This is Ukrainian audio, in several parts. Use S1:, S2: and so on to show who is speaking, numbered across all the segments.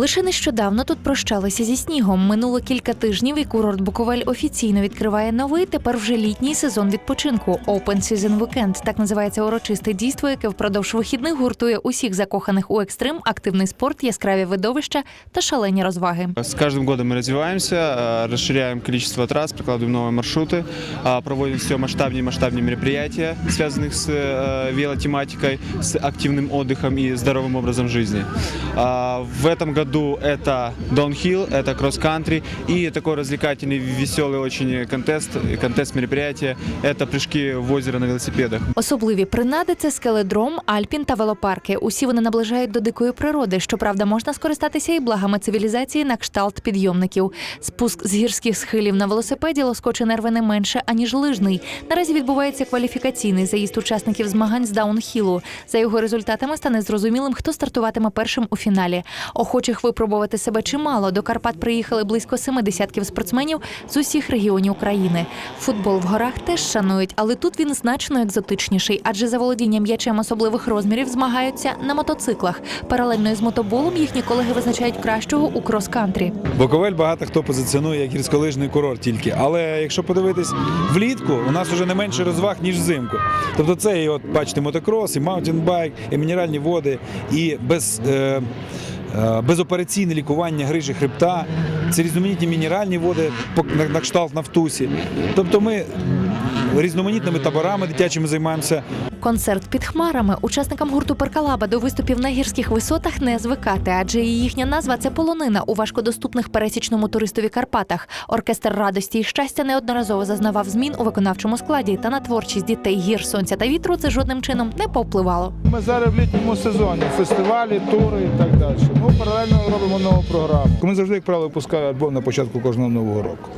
S1: Лише нещодавно тут прощалися зі снігом. Минуло кілька тижнів, і курорт Буковель офіційно відкриває новий, тепер вже літній сезон відпочинку. Open Season Weekend – так називається урочисте дійство, яке впродовж вихідних гуртує усіх закоханих у екстрим, активний спорт, яскраві видовища та шалені розваги.
S2: С каждым годом мы развиваемся, э, расширяем количество трасс, прокладываем новые маршруты, а, проводим все масштабнее и масштабнее мероприятия, связанных с э, велотематикой, с активным отдыхом и здоровым образом жизни. А, В этом году это downhill, это кросс-кантри и такой развлекательный, веселый очень контест, контест мероприятия. Это прыжки в озеро на велосипедах.
S1: Особливі принади це скеледром, альпін та велопарки. Усі вони наближають до дикої природи. Щоправда, можна скористатися і благами цивілізації на кшталт підйомників. Спуск з гірських схилів на велосипеді лоскоче нерви не менше аніж лижний. Наразі відбувається кваліфікаційний заїзд учасників змагань з даунхілу. За його результатами стане зрозумілим, хто стартуватиме першим у фіналі. Охочих випробувати себе чимало. До Карпат приїхали близько семи десятків спортсменів з усіх регіонів України. Футбол в горах теж шанують, але тут він значно екзотичніший, адже за володіння м'ячем особливих розмірів змагаються на мотоциклах. Паралельно із мотоболом їхні колеги визначають кращого у крос-кантрі.
S3: Буковель багато хто позиціонує як гірськолижний курорт тільки. Але якщо подивитись влітку, у нас вже не менше розваг, ніж взимку. Тобто це і от бачите, мотокрос, і маунтінбайк, і мінеральні води, і без. Е, Безопераційне лікування грижі хребта, це різноманітні мінеральні води на, на кшталт Нафтусі. Тобто ми різноманітними таборами дитячими займаємося.
S1: Концерт під хмарами учасникам гурту Перкалаба до виступів на гірських висотах не звикати, адже і їхня назва це полонина у важкодоступних пересічному туристові Карпатах. Оркестр радості і щастя неодноразово зазнавав змін у виконавчому складі, та на творчість дітей гір сонця та вітру це жодним чином не повпливало.
S4: Ми зараз в літньому сезоні, фестивалі, тури і так далі. Робимо нову програму. Ми завжди, як правило, випускаємо альбом на початку кожного нового року.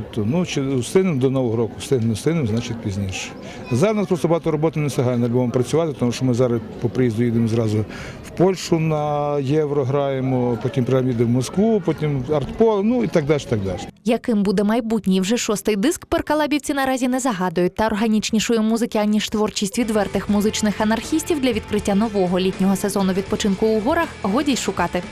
S4: Тобто, ну, чи встигнемо до Нового року, встигнемо, не встигнемо, значить пізніше. Зараз у нас просто багато роботи не встигає на альбомом працювати, тому що ми зараз по приїзду їдемо зразу в Польщу на євро граємо, потім прямо їдемо в Москву, потім артпол, ну і так далі, так далі.
S1: Яким буде майбутній вже шостий диск, перкалабівці наразі не загадують. Та органічнішої музики, аніж творчість відвертих музичних анархістів для відкриття нового літнього сезону відпочинку у горах годі й шукати.